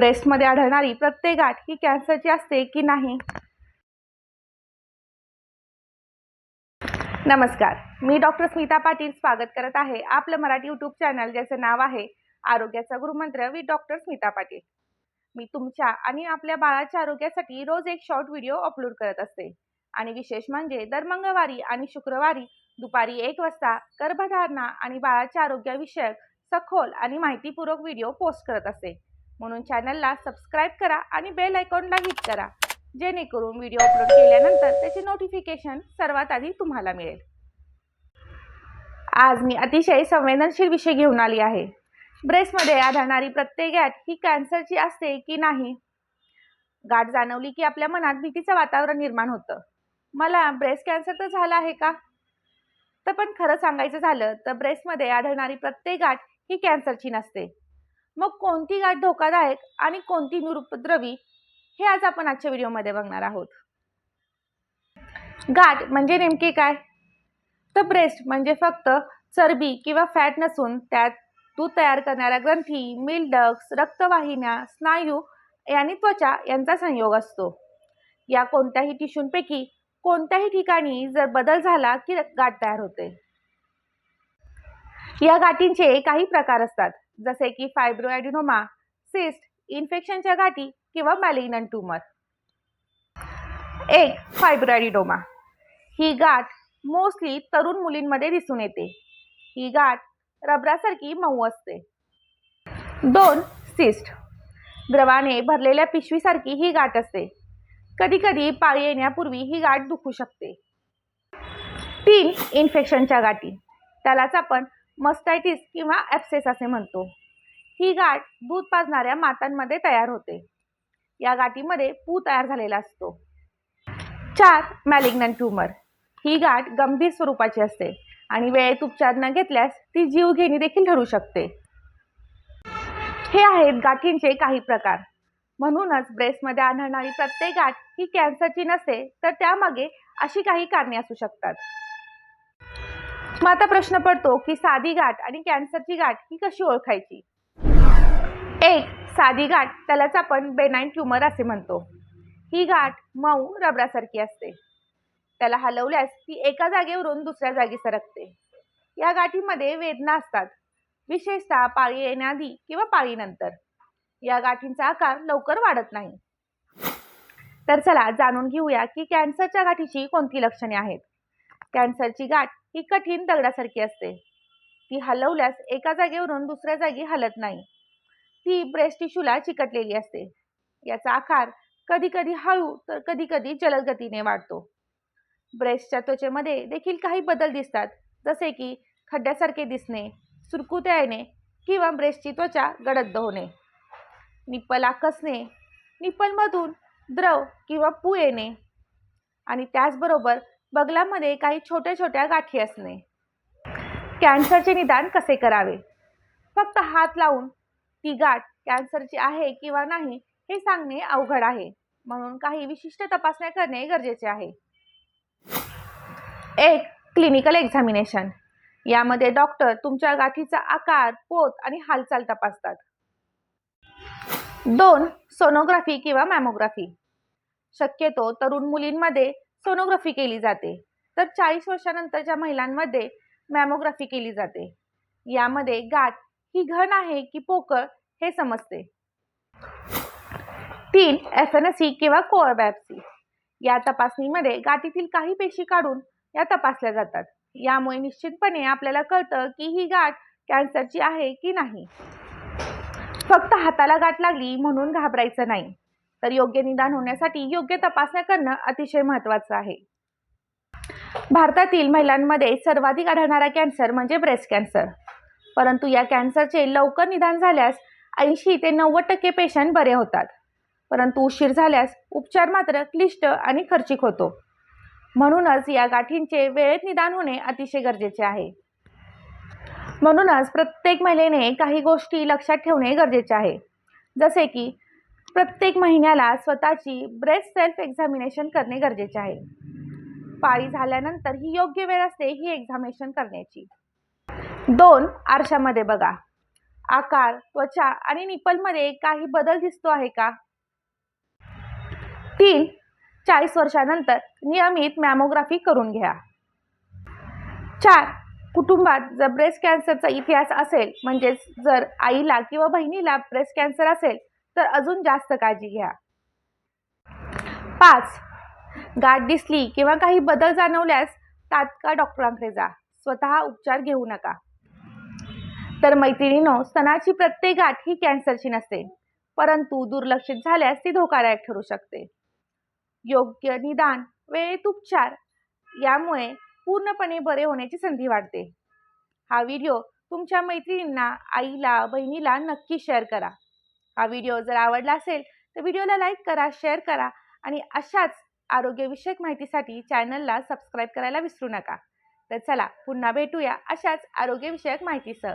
ब्रेस्टमध्ये आढळणारी प्रत्येक गाठ ही कॅन्सरची असते की नाही? नमस्कार. मी डॉक्टर स्मिता पाटील स्वागत करत आहे आपलं मराठी यूट्यूब चॅनल ज्याचं नाव आहे आरोग्याचा गुरुमंत्र विथ डॉक्टर स्मिता पाटील. मी तुमच्या आणि आपल्या बाळाच्या आरोग्यासाठी रोज एक शॉर्ट व्हिडिओ अपलोड करत असते. आणि विशेष म्हणजे दर मंगळवारी आणि शुक्रवारी दुपारी एक वाजता गर्भधारणा आणि बाळाच्या आरोग्याविषयक सखोल आणि माहितीपूर्वक व्हिडिओ पोस्ट करत असते. म्हणून चॅनलला सबस्क्राईब करा आणि बेल आयकॉनला हिट करा. जेणेकरून व्हिडिओ अपलोड केल्यानंतर त्याचे नोटिफिकेशन सर्वात आधी तुम्हाला मिळेल. आज मी अतिशय संवेदनशील विषय घेऊन आली आहे. ब्रेसमध्ये आढळणारी प्रत्येक गाठ ही कॅन्सरची असते की नाही? गाठ जाणवली की आपल्या मनात भीतीचं वातावरण निर्माण होतं. मला ब्रेस्ट कॅन्सर तर झाला आहे का? तर पण खरं सांगायचं झालं तर ब्रेस्टमध्ये आढळणारी प्रत्येक गाठ ही कॅन्सरची नसते. मग कोणती गाठ धोकादायक आणि कोणती निरुपद्रवी हे आज आपण आजच्या व्हिडिओमध्ये बघणार आहोत. गाठ म्हणजे नेमके काय? तर ब्रेस्ट म्हणजे फक्त चरबी किंवा फॅट नसून त्यात दूध तयार करणाऱ्या ग्रंथी मिल्डक्स रक्तवाहिन्या स्नायू आणि त्वचा यांचा संयोग असतो. या कोणत्याही टिश्यूंपैकी कोणत्याही ठिकाणी जर बदल झाला की गाठ तयार होते. या गाठींचे काही प्रकार असतात. जसे की फायब्रोॲडिनोमा सिस्ट इन्फेक्शनच्या गाठी किंवा मॅलिग्नंट ट्यूमर एक फायब्रोॲडिडोमा ही गाठ मोस्टली तरुण मुलींमध्ये दिसून येते. ही गाठ रबरासारखी मऊ असते. दोन सिस्ट द्रवाने भरलेल्या पिशवीसारखी ही गाठ असते. कधीकधी पाळी येण्यापूर्वी ही गाठ दुखू शकते. तीन इन्फेक्शनच्या गाठी त्यालाच आपण मस्टायटिस किंवा ॲप्सेस असे म्हणतो. ही गाठ दूध पाजणाऱ्या मातांमध्ये तयार होते. या गाठीमध्ये पू तयार झालेला असतो. चार मॅलिग्नंट ट्यूमर. ही गाठ गंभीर स्वरूपाची असते आणि वेळेत उपचार न घेतल्यास ती जीवघेणी देखील ठरू शकते. हे आहेत गाठींचे काही प्रकार. म्हणूनच ब्रेस्टमध्ये आढळणारी प्रत्येक गाठ ही कॅन्सरची नसते तर त्यामागे अशी काही कारणे असू शकतात. मग आता प्रश्न पडतो की साधी गाठ आणि कॅन्सरची गाठ ही कशी ओळखायची? एक साधी गाठ त्यालाच आपण बेनाईन ट्यूमर असे म्हणतो. ही गाठ मऊ रबरासारखी असते. त्याला हलवल्यास ती एका जागेवरून दुसऱ्या जागी सरकते. या गाठीमध्ये वेदना असतात. विशेषतः पाळी येण्याआधी किंवा पाळीनंतर या गाठींचा आकार लवकर वाढत नाही. तर चला जाणून घेऊया की कॅन्सरच्या गाठीची कोणती लक्षणे आहेत? कॅन्सरची गाठ ही कठीण दगडासारखी असते. ती हलवल्यास एका जागेवरून दुसऱ्या जागी हलत नाही. ती ब्रेस्ट टिश्यूला चिकटलेली असते. याचा आकार कधी कधी हळू तर कधी कधी जलद गतीने वाढतो. ब्रेस्टच्या त्वचेमध्ये देखील काही बदल दिसतात. जसे की खड्ड्यासारखे दिसणे सुरकुत्या येणे किंवा ब्रेस्टची त्वचा गडद्द होणे. निप्पल आकसणे निप्पलमधून द्रव किंवा पू येणे. आणि त्याचबरोबर बगलामध्ये काही छोट्या छोट्या गाठी असणे. कॅन्सरचे निदान कसे करावे? फक्त हात लावून ती गाठ कॅन्सरची आहे किंवा नाही हे सांगणे अवघड आहे. म्हणून काही विशिष्ट तपासण्या करणे गरजेचे आहे. एक क्लिनिकल एक्झामिनेशन. यामध्ये डॉक्टर तुमच्या गाठीचा आकार पोत आणि हालचाल तपासतात. दोन सोनोग्राफी किंवा मॅमोग्राफी. शक्यतो तरुण मुलींमध्ये सोनोग्राफी केली जाते. तर चाळीस वर्षानंतरच्या महिलांमध्ये मॅमोग्राफी केली जाते यामध्ये गाठ ही घन आहे की पोकळ हे समजते. तीन एफ एन सी किंवा कोअरबॅप्सी या तपासणीमध्ये गाठीतील काही पेशी काढून या तपासल्या जातात. यामुळे निश्चितपणे आपल्याला कळतं की ही गाठ कॅन्सरची आहे की नाही. फक्त हाताला गाठ लागली म्हणून घाबरायचं नाही. तर योग्य निदान होण्यासाठी योग्य तपासण्या करणं अतिशय महत्त्वाचं आहे. भारतातील महिलांमध्ये सर्वाधिक आढळणारा कॅन्सर म्हणजे ब्रेस्ट कॅन्सर. परंतु या कॅन्सरचे लवकर निदान झाल्यास ऐंशी ते नव्वद टक्के पेशंट बरे होतात. परंतु उशीर झाल्यास उपचार मात्र क्लिष्ट आणि खर्चिक होतो. म्हणूनच या गाठींचे वेळेत निदान होणे अतिशय गरजेचे आहे. म्हणूनच प्रत्येक महिलेने काही गोष्टी लक्षात ठेवणे गरजेचे आहे. जसे की प्रत्येक महिन्याला स्वतःची ब्रेस्ट सेल्फ एक्झामिनेशन करणे गरजेचे आहे. पाळी झाल्यानंतर ही योग्य वेळ असते ही एक्झामिनेशन करण्याची. दोन आरशामध्ये बघा. आकार त्वचा आणि निपलमध्ये काही बदल दिसतो आहे का? तीन चाळीस वर्षानंतर नियमित मॅमोग्राफी करून घ्या. चार कुटुंबात जर ब्रेस्ट कॅन्सरचा इतिहास असेल म्हणजेच जर आईला किंवा बहिणीला ब्रेस्ट कॅन्सर असेल तर अजून जास्त काळजी घ्या. पाच गाठ दिसली किंवा काही बदल जाणवल्यास तात्काळ डॉक्टरांकडे जा. स्वतः उपचार घेऊ नका. तर मैत्रिणीनो स्तनाची प्रत्येक गाठ ही कॅन्सरची नसते परंतु दुर्लक्षित झाल्यास ती धोकादायक ठरू शकते. योग्य निदान वेळेत उपचार यामुळे पूर्णपणे बरे होण्याची संधी वाढते. हा व्हिडिओ तुमच्या मैत्रिणींना आईला बहिणीला नक्की शेअर करा. हा व्हिडिओ जर आवडला असेल तर व्हिडिओला लाईक करा शेअर करा आणि अशाच आरोग्यविषयक माहितीसाठी चॅनलला सबस्क्राईब करायला विसरू नका. तर चला पुन्हा भेटूया अशाच आरोग्यविषयक माहितीसह.